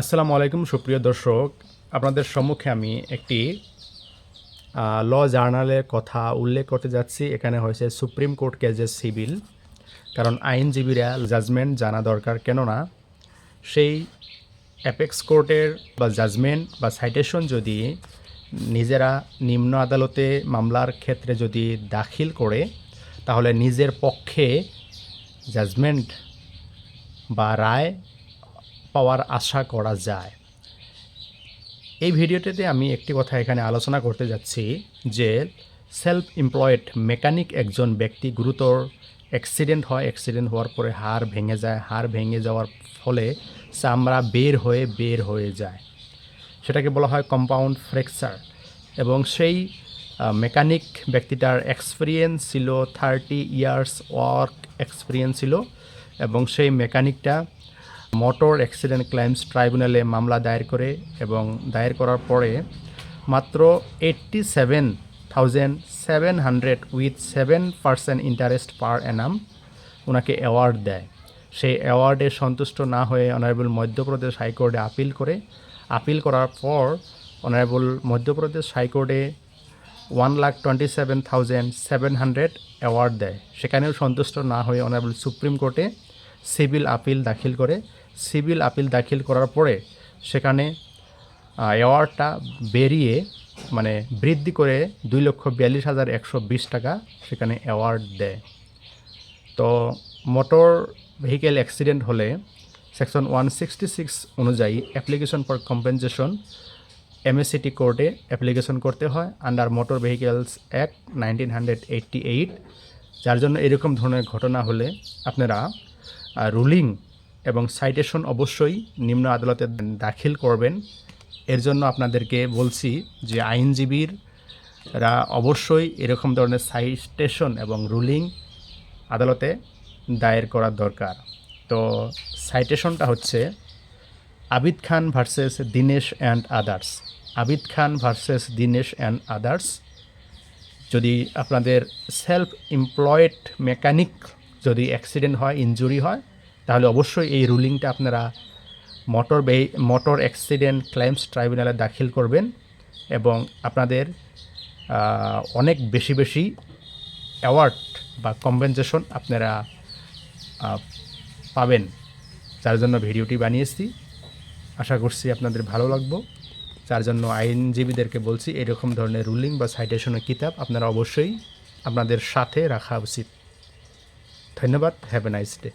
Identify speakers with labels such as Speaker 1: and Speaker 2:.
Speaker 1: আসসালামু আলাইকুম, সুপ্রিয় দর্শক। আপনাদের সম্মুখে আমি একটি ল জার্নালের কথা উল্লেখ করতে যাচ্ছি। এখানে হয়েছে সুপ্রিম কোর্ট কেজের সিভিল কারণ আইনজীবীরা জাজমেন্ট জানা দরকার কেননা সেই অ্যাপেক্স কোর্টের বা জাজমেন্ট বা সাইটেশন যদি নিজেরা নিম্ন আদালতে মামলার ক্ষেত্রে যদি দাখিল করে, তাহলে নিজের পক্ষে জাজমেন্ট বা রায় পাওয়ার আশা করা যায়। এই ভিডিওটিতে আমি একটি কথা এখানে আলোচনা করতে যাচ্ছি যে সেলফ এমপ্লয়েড মেকানিক একজন ব্যক্তি গুরুতর অ্যাক্সিডেন্ট হয়। অ্যাক্সিডেন্ট হওয়ার পরে হাড় ভেঙে যায়। হাড় ভেঙে যাওয়ার ফলে চামড়া বের হয়ে বের হয়ে যায়। সেটাকে বলা হয় কম্পাউন্ড ফ্র্যাকচার এবং সেই মেকানিক ব্যক্তিটার এক্সপিরিয়েন্স ছিল থার্টি ইয়ার্স ওয়ার্ক এক্সপিরিয়েন্স ছিল এবং সেই মেকানিকটা মোটর অ্যাক্সিডেন্ট ক্লাইমস ট্রাইব্যুনালে মামলা দায়ের করে এবং দায়ের করার পরে মাত্র eighty seven thousand seven hundred with seven percent interest per annum ওনাকে অ্যাওয়ার্ড দেয়। সেই অ্যাওয়ার্ডে সন্তুষ্ট না হয়ে অনারেবল মধ্যপ্রদেশ হাইকোর্টে আপিল করে। আপিল করার পর অনারেবল মধ্যপ্রদেশ হাইকোর্টে one lakh twenty seven thousand seven hundred award দেয়। সেখানেও সন্তুষ্ট না হয়ে অনারেবল সুপ্রিম কোর্টে সিভিল আপিল দাখিল করে। সিভিল আপিল দাখিল করার পরে সেখানে অ্যাওয়ার্ডটা বেরিয়ে মানে বৃদ্ধি করে দুই লক্ষ বিয়াল্লিশ হাজার একশো বিশ টাকা সেখানে অ্যাওয়ার্ড দেয়। তো মোটর ভেহিকেল অ্যাক্সিডেন্ট হলে সেকশন ওয়ান সিক্সটি সিক্স অনুযায়ী অ্যাপ্লিকেশন ফর কম্পেনসেশন এমএসিটি কোর্টে অ্যাপ্লিকেশন করতে হয় under motor vehicles act nineteen hundred eighty eight. যার জন্য এরকম ধরনের ঘটনা হলে আপনারা রুলিং এবং সাইটেশন অবশ্যই নিম্ন আদালতে দাখিল করবেন। এর জন্য আপনাদেরকে বলছি যে আইনজীবীরা অবশ্যই এরকম ধরনের সাইটেশন এবং রুলিং আদালতে দায়ের করার দরকার। তো সাইটেশনটা হচ্ছে Abid Khan versus Dinesh and others Abid Khan versus Dinesh and others যদি আপনাদের সেলফ এমপ্লয়েড মেকানিক যদি অ্যাক্সিডেন্ট হয় ইনজুরি হয় তাহলে অবশ্যই এই রুলিংটা আপনারা মোটর বে, মোটর অ্যাক্সিডেন্ট ক্লাইমস ট্রাইব্যুনালে দাখিল করবেন এবং আপনাদের অনেক বেশি বেশি অ্যাওয়ার্ড বা কম্পেনসেশন আপনারা পাবেন। যার জন্য ভিডিওটি বানিয়েছি। আশা করছি আপনাদের ভালো লাগবো। যার জন্য আইনজীবীদেরকে বলছি, এরকম ধরনের রুলিং বা সাইটেশনের কিতাব আপনারা অবশ্যই আপনাদের সাথে রাখা উচিত। ধন্যবাদ। Have a nice day